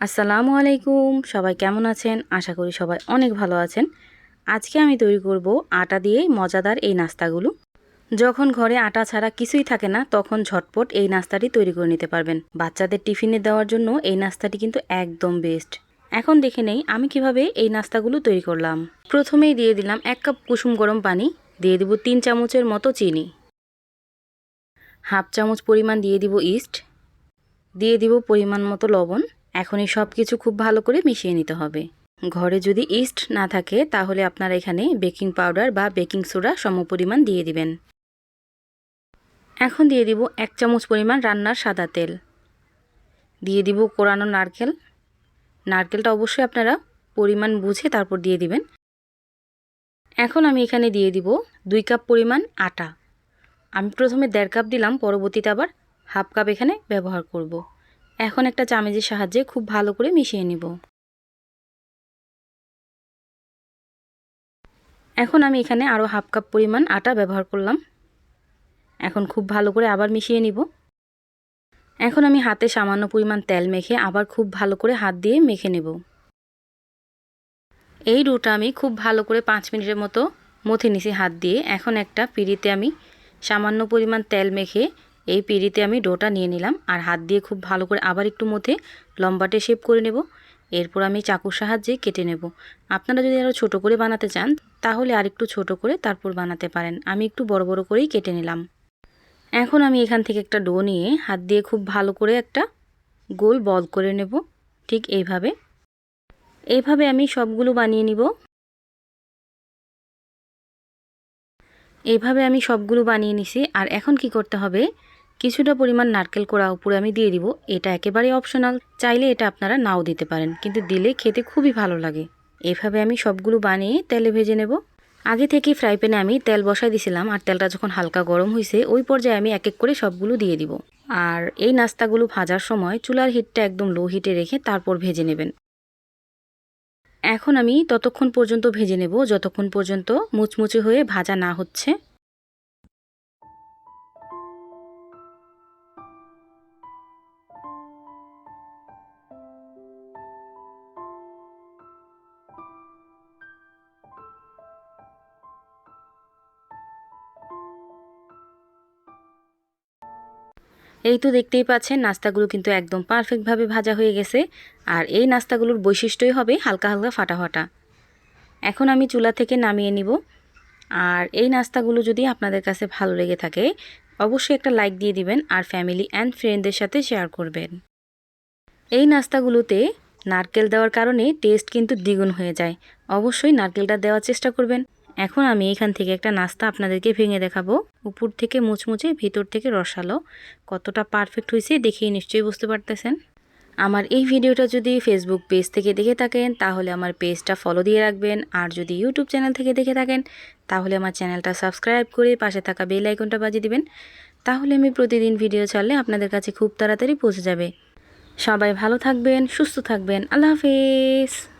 আসসালামু আলাইকুম। সবাই কেমন আছেন? আশা করি সবাই অনেক ভালো আছেন। আজকে আমি তৈরি করব আটা দিয়ে মজাদার এই নাস্তাগুলো। যখন ঘরে আটা ছাড়া কিছুই থাকে না, তখন ঝটপট এই নাস্তাটি তৈরি করে নিতে পারবেন। বাচ্চাদের টিফিনে দেওয়ার জন্য এই নাস্তাটি কিন্তু একদম বেস্ট এখন দেখে নেই আমি কীভাবে এই নাস্তাগুলো তৈরি করলাম। প্রথমেই দিয়ে দিলাম এক কাপ কুসুম গরম পানি, দিয়ে দিব তিন চামচের মতো চিনি। হাফ চামচ পরিমাণ দিয়ে দিব ইস্ট, দিয়ে দিব পরিমাণ মতো লবণ এখন এই সব কিছু খুব ভালো করে মিশিয়ে নিতে হবে। ঘরে যদি ইস্ট না থাকে, তাহলে আপনারা এখানে বেকিং পাউডার বা বেকিং সোডা সমপরিমাণ দিয়ে দিবেন। এখন দিয়ে দিব এক চামচ পরিমাণ রান্নার সাদা তেল। দিয়ে দিব কোরানো নারকেল। নারকেলটা অবশ্যই আপনারা পরিমাণ বুঝে তারপর দিয়ে দিবেন। এখন আমি এখানে দিয়ে দিব দুই কাপ পরিমাণ আটা। আমি প্রথমে দেড় কাপ দিলাম, পরবর্তীতে আবার হাফ কাপ এখানে ব্যবহার করব। এখন একটা চামেচের সাহায্যে খুব ভালো করে মিশিয়ে নিব। এখন আমি এখানে আরও হাফ কাপ পরিমাণ আটা ব্যবহার করলাম। এখন খুব ভালো করে আবার মিশিয়ে নিব। এখন আমি হাতে সামান্য পরিমাণ তেল মেখে আবার খুব ভালো করে হাত দিয়ে মেখে নেব। এই ডোটা আমি খুব ভালো করে পাঁচ মিনিটের মতো মথে নিছি হাত দিয়ে এখন একটা পিড়িতে আমি সামান্য পরিমাণ তেল মেখে এই পিড়িতে আমি ডোটা নিয়ে নিলাম আর হাত দিয়ে খুব ভালো করে আবার একটু মধ্যে লম্বাটে শেপ করে নেব। এরপর আমি চাকুর সাহায্যে কেটে নেব। আপনারা যদি আরও ছোট করে বানাতে চান, তাহলে আর একটু ছোট করে তারপর বানাতে পারেন। আমি একটু বড় বড় করেই কেটে নিলাম। এখন আমি এখান থেকে একটা ডো নিয়ে হাত দিয়ে খুব ভালো করে একটা গোল বল করে নেব। ঠিক এইভাবে। এইভাবে আমি সবগুলো বানিয়ে নিব। এইভাবে আমি সবগুলো বানিয়ে নিছি। আর এখন কি করতে হবে? কিছুটা পরিমাণ নারকেল কোড়া উপরে আমি দিয়ে দিব। এটা একেবারেই অপশনাল চাইলে এটা আপনারা নাও দিতে পারেন, কিন্তু দিলে খেতে খুবই ভালো লাগে। এভাবে আমি সবগুলো বানিয়ে তেলে ভেজে নেব। আগে থেকেই ফ্রাই প্যানে আমি তেল বসাই দিছিলাম, আর তেলটা যখন হালকা গরম হয়েছে ওই পর্যায়ে আমি এক এক করে সবগুলো দিয়ে দিব। আর এই নাস্তাগুলো ভাজার সময় চুলার হিটটা একদম লো হিটে রেখে তারপর ভেজে নেবেন। এখন আমি ততক্ষণ পর্যন্ত ভেজে নেব, যতক্ষণ পর্যন্ত মুচমুচে হয়ে ভাজা না হচ্ছে। এই তো দেখতেই পাচ্ছেন, নাস্তাগুলো কিন্তু একদম পারফেক্টভাবে ভাজা হয়ে গেছে। আর এই নাস্তাগুলোর বৈশিষ্ট্যই হবে হালকা হালকা ফাটা ফাটা। এখন আমি চুলা থেকে নামিয়ে নিব। আর এই নাস্তাগুলো যদি আপনাদের কাছে ভালো লেগে থাকে, অবশ্যই একটা লাইক দিয়ে দিবেন আর ফ্যামিলি অ্যান্ড ফ্রেন্ডদের সাথে শেয়ার করবেন। এই নাস্তাগুলোতে নারকেল দেওয়ার কারণে টেস্ট কিন্তু দ্বিগুণ হয়ে যায়। অবশ্যই নারকেলটা দেওয়ার চেষ্টা করবেন। এখন আমি এখান থেকে একটা নাস্তা আপনাদেরকে ভেঙে দেখাবো। উপর থেকে মুচমুচে, ভিতর থেকে রসালো। কতটা পারফেক্ট হয়েছে দেখেই নিশ্চয়ই বুঝতে পারতেছেন। আমার এই ভিডিওটা যদি ফেসবুক পেজ থেকে দেখে থাকেন, তাহলে আমার পেজটা ফলো দিয়ে রাখবেন। আর যদি ইউটিউব চ্যানেল থেকে দেখে থাকেন, তাহলে আমার চ্যানেলটা সাবস্ক্রাইব করে পাশে থাকা বেল আইকনটা বাজিয়ে দিবেন। তাহলে আমি প্রতিদিন ভিডিও ছাড়লে আপনাদের কাছে খুব তাড়াতাড়ি পৌঁছে যাবে। সবাই ভালো থাকবেন, সুস্থ থাকবেন। আল্লাহ হাফেজ।